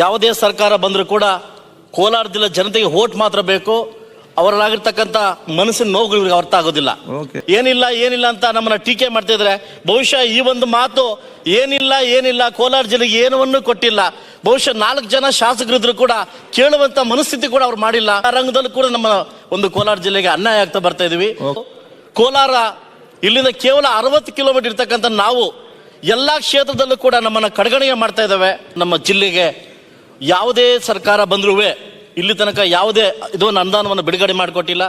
ಯಾವುದೇ ಸರ್ಕಾರ ಬಂದರೂ ಕೂಡ ಕೋಲಾರ ಜಿಲ್ಲೆ ಜನತೆಗೆ ಓಟ್ ಮಾತ್ರ ಬೇಕು. ಅವರಲ್ಲಾಗಿರ್ತಕ್ಕಂಥ ಮನಸ್ಸಿನ ನೋವುಗಳು ಇವ್ರಿಗೆ ಅರ್ಥ ಆಗೋದಿಲ್ಲ. ಏನಿಲ್ಲ ಏನಿಲ್ಲ ಅಂತ ನಮ್ಮನ್ನ ಟೀಕೆ ಮಾಡ್ತಿದ್ರೆ ಬಹುಶಃ ಈ ಒಂದು ಮಾತು ಏನಿಲ್ಲ ಏನಿಲ್ಲ ಕೋಲಾರ ಜಿಲ್ಲೆಗೆ ಏನವನ್ನೂ ಕೊಟ್ಟಿಲ್ಲ. ಬಹುಶಃ ನಾಲ್ಕು ಜನ ಶಾಸಕರಿದ್ರು ಕೂಡ ಕೇಳುವಂತ ಮನಸ್ಥಿತಿ ಕೂಡ ಅವ್ರು ಮಾಡಿಲ್ಲ. ಆ ರಂಗದಲ್ಲೂ ಕೂಡ ನಮ್ಮ ಒಂದು ಕೋಲಾರ ಜಿಲ್ಲೆಗೆ ಅನ್ಯಾಯ ಆಗ್ತಾ ಬರ್ತಾ ಇದೀವಿ. ಕೋಲಾರ ಇಲ್ಲಿಂದ ಕೇವಲ ಅರವತ್ತು ಕಿಲೋಮೀಟರ್ ಇರ್ತಕ್ಕಂಥ ನಾವು ಎಲ್ಲಾ ಕ್ಷೇತ್ರದಲ್ಲೂ ಕೂಡ ನಮ್ಮನ್ನ ಕಡೆಗಣಿಗೆ ಮಾಡ್ತಾ ಇದ್ದಾವೆ ನಮ್ಮ ಜಿಲ್ಲೆಗೆ ಯಾವುದೇ ಸರ್ಕಾರ ಬಂದರೂ ಇಲ್ಲಿ ತನಕ ಯಾವುದೇ ಇದೊಂದು ಅನುದಾನವನ್ನು ಬಿಡುಗಡೆ ಮಾಡಿಕೊಟ್ಟಿಲ್ಲ.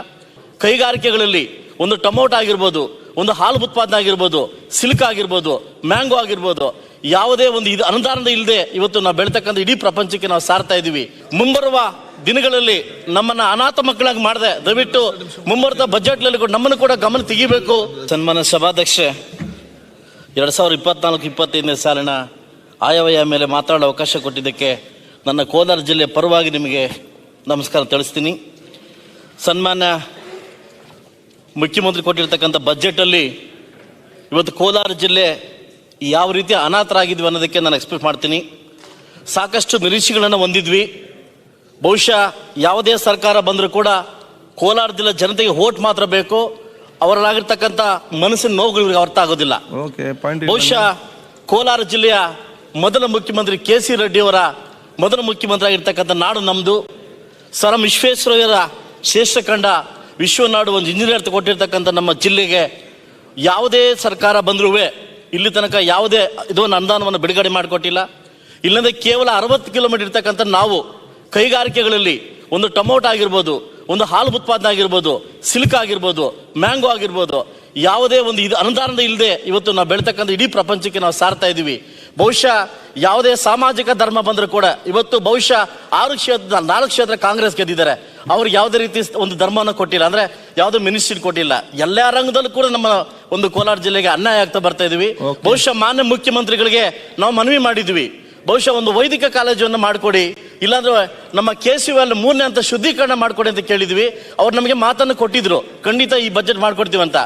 ಕೈಗಾರಿಕೆಗಳಲ್ಲಿ ಒಂದು ಟೊಮೊಟೊ ಆಗಿರ್ಬೋದು, ಒಂದು ಹಾಲು ಉತ್ಪಾದನೆ ಆಗಿರ್ಬೋದು, ಸಿಲ್ಕ್ ಆಗಿರ್ಬೋದು, ಮ್ಯಾಂಗೋ ಆಗಿರ್ಬೋದು, ಯಾವುದೇ ಒಂದು ಇದು ಅನುದಾನದ ಇಲ್ಲದೆ ಇವತ್ತು ನಾವು ಬೆಳೆತಕ್ಕಂಥ ಇಡೀ ಪ್ರಪಂಚಕ್ಕೆ ನಾವು ಸಾರ್ತಾ ಇದ್ದೀವಿ. ಮುಂಬರುವ ದಿನಗಳಲ್ಲಿ ನಮ್ಮನ್ನ ಅನಾಥ ಮಕ್ಕಳಾಗಿ ಮಾಡದೆ ದಯವಿಟ್ಟು ಮುಂಬರುವ ಬಜೆಟ್ನಲ್ಲಿ ಕೂಡ ನಮ್ಮನ್ನು ಕೂಡ ಗಮನ ತೆಗಿಬೇಕು. ಸನ್ಮಾನ ಸಭಾಧ್ಯಕ್ಷ, ಎರಡು ಸಾವಿರದ ಇಪ್ಪತ್ನಾಲ್ಕು ಇಪ್ಪತ್ತೈದನೇ ಸಾಲಿನ ಆಯವ್ಯಯ ಮೇಲೆ ಮಾತಾಡೋ ಅವಕಾಶ ಕೊಟ್ಟಿದ್ದಕ್ಕೆ ನನ್ನ ಕೋಲಾರ ಜಿಲ್ಲೆ ಪರವಾಗಿ ನಿಮಗೆ ನಮಸ್ಕಾರ ತಿಳಿಸ್ತೀನಿ. ಸನ್ಮಾನ್ಯ ಮುಖ್ಯಮಂತ್ರಿ ಕೊಟ್ಟಿರ್ತಕ್ಕಂಥ ಬಜೆಟಲ್ಲಿ ಇವತ್ತು ಕೋಲಾರ ಜಿಲ್ಲೆ ಯಾವ ರೀತಿ ಅನಾಥರಾಗಿದ್ವಿ ಅನ್ನೋದಕ್ಕೆ ನಾನು ಎಕ್ಸ್ಪೆಕ್ಟ್ ಮಾಡ್ತೀನಿ. ಸಾಕಷ್ಟು ನಿರೀಕ್ಷೆಗಳನ್ನು ಹೊಂದಿದ್ವಿ. ಬಹುಶಃ ಯಾವುದೇ ಸರ್ಕಾರ ಬಂದರೂ ಕೂಡ ಕೋಲಾರ ಜಿಲ್ಲೆ ಜನತೆಗೆ ಓಟ್ ಮಾತ್ರ ಬೇಕು. ಅವರಲ್ಲಾಗಿರ್ತಕ್ಕಂಥ ಮನಸ್ಸಿನ ನೋವುಗಳು ಇವ್ರಿಗೆ ಅರ್ಥ ಆಗೋದಿಲ್ಲ. ಓಕೆ ಪಾಯಿಂಟ್ ಬಹುಶಃ ಕೋಲಾರ ಜಿಲ್ಲೆಯ ಮೊದಲ ಮುಖ್ಯಮಂತ್ರಿ ಕೆ ಸಿ ರೆಡ್ಡಿ ಅವರ ಮೊದಲ ಮುಖ್ಯಮಂತ್ರಿ ಆಗಿರ್ತಕ್ಕಂಥ ನಾಡು ನಮ್ಮದು ಸರ್ ವಿಶ್ವೇಶ್ವರಯ್ಯರ ಶ್ರೇಷ್ಠ ಕಂಡ ವಿಶ್ವನಾಡು ಒಂದು ಇಂಜಿನಿಯರ್ ಕೊಟ್ಟಿರ್ತಕ್ಕಂಥ ನಮ್ಮ ಜಿಲ್ಲೆಗೆ ಯಾವುದೇ ಸರ್ಕಾರ ಬಂದರೂ ಇಲ್ಲಿ ತನಕ ಯಾವುದೇ ಇದೊಂದು ಅನುದಾನವನ್ನು ಬಿಡುಗಡೆ ಮಾಡಿಕೊಟ್ಟಿಲ್ಲ. ಇಲ್ಲಂದ್ರೆ ಕೇವಲ ಅರವತ್ತು ಕಿಲೋಮೀಟರ್ ಇರ್ತಕ್ಕಂಥ ನಾವು ಕೈಗಾರಿಕೆಗಳಲ್ಲಿ ಒಂದು ಟೊಮೊಟೊ ಆಗಿರ್ಬೋದು, ಒಂದು ಹಾಲು ಉತ್ಪಾದನೆ ಆಗಿರ್ಬೋದು, ಸಿಲ್ಕ್ ಆಗಿರ್ಬೋದು, ಮ್ಯಾಂಗೋ ಆಗಿರ್ಬೋದು, ಯಾವುದೇ ಒಂದು ಇದು ಅನುದಾನದ ಇಲ್ಲದೆ ಇವತ್ತು ನಾವು ಬೆಳ್ತಕ್ಕಂಥ ಇಡೀ ಪ್ರಪಂಚಕ್ಕೆ ನಾವು ಸಾರ್ತಾ ಇದ್ದೀವಿ ಬಹುಶಃ ಯಾವುದೇ ಸಾಮಾಜಿಕ ಧರ್ಮ ಬಂದರೂ ಕೂಡ ಇವತ್ತು ಬಹುಶಃ ಆರು ಕ್ಷೇತ್ರ ನಾಲ್ಕು ಕ್ಷೇತ್ರ ಕಾಂಗ್ರೆಸ್ ಗೆದ್ದಿದ್ದಾರೆ. ಅವ್ರಿಗೆ ಯಾವುದೇ ರೀತಿ ಒಂದು ಧರ್ಮವನ್ನು ಕೊಟ್ಟಿಲ್ಲ ಅಂದ್ರೆ ಯಾವುದೇ ಮಿನಿಸ್ಟ್ರಿ ಕೊಟ್ಟಿಲ್ಲ. ಎಲ್ಲ ರಂಗದಲ್ಲೂ ಕೂಡ ನಮ್ಮ ಒಂದು ಕೋಲಾರ ಜಿಲ್ಲೆಗೆ ಅನ್ಯಾಯ ಆಗ್ತಾ ಬರ್ತಾ ಇದೀವಿ. ಬಹುಶಃ ಮಾನ್ಯ ಮುಖ್ಯಮಂತ್ರಿಗಳಿಗೆ ನಾವು ಮನವಿ ಮಾಡಿದ್ವಿ. ಬಹುಶಃ ಒಂದು ವೈದಿಕ ಕಾಲೇಜನ್ನು ಮಾಡಿಕೊಡಿ. ಇಲ್ಲಾಂದ್ರೆ ನಮ್ಮ ಕೆ ಸಿ ಅಲ್ಲಿ ಮೂರನೇ ಅಂತ ಶುದ್ಧೀಕರಣ ಮಾಡಿಕೊಡಿ ಅಂತ ಕೇಳಿದ್ವಿ. ಅವ್ರು ನಮಗೆ ಮಾತನ್ನು ಕೊಟ್ಟಿದ್ರು. ಖಂಡಿತ ಈ ಬಜೆಟ್ ಮಾಡ್ಕೊಡ್ತೀವಿ ಅಂತ.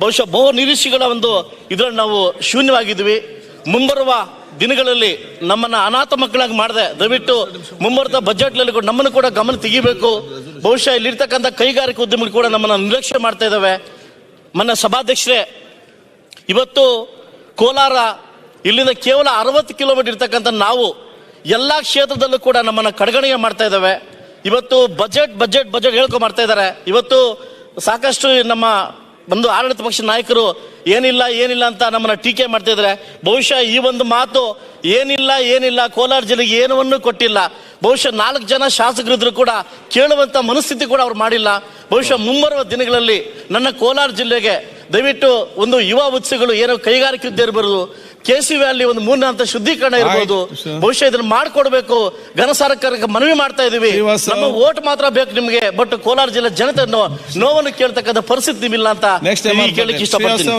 ಬಹುಶಃ ಬಹು ನಿರೀಕ್ಷೆಗಳ ಒಂದು ಇದ್ರಲ್ಲಿ ನಾವು ಶೂನ್ಯವಾಗಿದ್ವಿ. ಮುಂಬರುವ ದಿನಗಳಲ್ಲಿ ನಮ್ಮನ್ನ ಅನಾಥ ಮಕ್ಕಳಾಗಿ ಮಾಡಿದೆ. ದಯವಿಟ್ಟು ಮುಂಬರುವ ಬಜೆಟ್ನಲ್ಲಿ ಕೂಡ ನಮ್ಮನ್ನು ಕೂಡ ಗಮನ ತೆಗಿಬೇಕು. ಬಹುಶಃ ಇಲ್ಲಿರ್ತಕ್ಕಂಥ ಕೈಗಾರಿಕಾ ಉದ್ಯಮಗಳು ಕೂಡ ನಮ್ಮನ್ನ ನಿರ್ಲಕ್ಷ್ಯ ಮಾಡ್ತಾ ಇದ್ದಾವೆ ಮನ್ನ ಸಭಾಧ್ಯಕ್ಷರೇ, ಇವತ್ತು ಕೋಲಾರ, ಇಲ್ಲಿಂದ ಕೇವಲ ಅರವತ್ತು ಕಿಲೋಮೀಟರ್ ಇರ್ತಕ್ಕಂಥ ನಾವು ಎಲ್ಲ ಕ್ಷೇತ್ರದಲ್ಲೂ ಕೂಡ ನಮ್ಮನ್ನ ಕಡೆಗಣೆಯ ಮಾಡ್ತಾ ಇದ್ದಾವೆ ಇವತ್ತು ಬಜೆಟ್ ಬಜೆಟ್ ಬಜೆಟ್ ಹೇಳ್ಕೊ ಮಾಡ್ತಾ ಇದ್ದಾರೆ ಇವತ್ತು ಸಾಕಷ್ಟು ನಮ್ಮ ಒಂದು ಆಡಳಿತ ಪಕ್ಷದ ನಾಯಕರು, ಏನಿಲ್ಲ ಏನಿಲ್ಲ ಅಂತ ನಮ್ಮನ್ನ ಟೀಕೆ ಮಾಡ್ತಾ ಇದ್ರೆ ಬಹುಶಃ ಈ ಒಂದು ಮಾತು ಏನಿಲ್ಲ ಏನಿಲ್ಲ, ಕೋಲಾರ ಜಿಲ್ಲೆಗೆ ಏನವನ್ನೂ ಕೊಟ್ಟಿಲ್ಲ. ಬಹುಶಃ ನಾಲ್ಕು ಜನ ಶಾಸಕರಿದ್ರು ಕೂಡ ಕೇಳುವಂತ ಮನಸ್ಥಿತಿ ಕೂಡ ಅವ್ರು ಮಾಡಿಲ್ಲ. ಬಹುಶಃ ಮುಂಬರುವ ದಿನಗಳಲ್ಲಿ ನನ್ನ ಕೋಲಾರ ಜಿಲ್ಲೆಗೆ ದಯವಿಟ್ಟು ಒಂದು ಯುವ ಉತ್ಸವಗಳು ಏನೋ ಕೈಗಾರಿಕೆ ಇರಬಹುದು ಕೆ ಸಿ ವ್ಯಾಲಿ ಒಂದು ಮೂರನೇ ಹಂತ ಶುದ್ಧೀಕರಣ ಇರಬಹುದು ಬಹುಶಃ ಇದನ್ನ ಮಾಡ್ಕೊಡ್ಬೇಕು. ಘನ ಸರ್ಕಾರಕ್ಕೆ ಮನವಿ ಮಾಡ್ತಾ ಇದೀವಿ. ನಮ್ಮ ಓಟ್ ಮಾತ್ರ ಬೇಕು ನಿಮಗೆ ಬಟ್ ಕೋಲಾರ ಜಿಲ್ಲೆ ಜನತೆ ನೋವನ್ನು ಕೇಳ್ತಕ್ಕಂಥ ಪರಿಸ್ಥಿತಿ ನಿಮ್ಮಿಲ್ಲ ಅಂತ ಕೇಳಲಿಕ್ಕೆ ಇಷ್ಟಪಡ್ತೀನಿ.